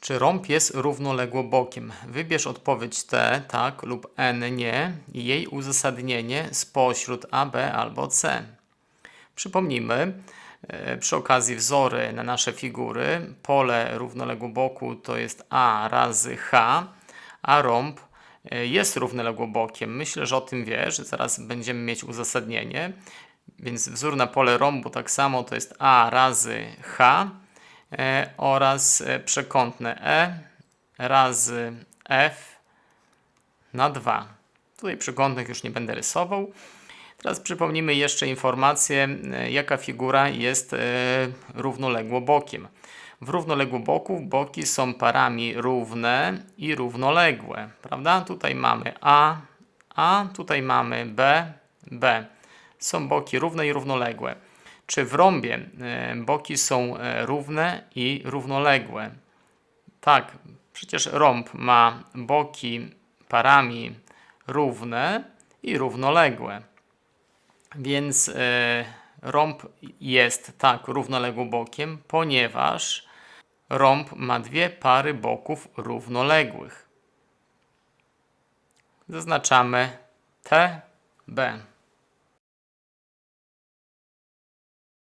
Czy rąb jest równoległobokiem? Wybierz odpowiedź T, tak lub N, nie i jej uzasadnienie spośród A, B albo C. Przypomnijmy, e, przy okazji wzory na nasze figury, pole równoległoboku to jest A razy H, a rąb e, jest równoległobokiem. Myślę, że o tym wiesz, zaraz będziemy mieć uzasadnienie. Więc wzór na pole rąbu tak samo to jest A razy H oraz e, przekątne E razy F na 2. Tutaj przekątnych już nie będę rysował. Teraz przypomnimy jeszcze informację, e, jaka figura jest e, równoległobokiem. W równoległoboku boki są parami równe i równoległe, prawda? Tutaj mamy A, A, tutaj mamy B, B. Są boki równe i równoległe. Czy w rąbie e, boki są e, równe i równoległe? Tak, przecież rąb ma boki parami równe i równoległe. Więc e, rąb jest tak równoległobokiem, ponieważ rąb ma dwie pary boków równoległych. Zaznaczamy T, B.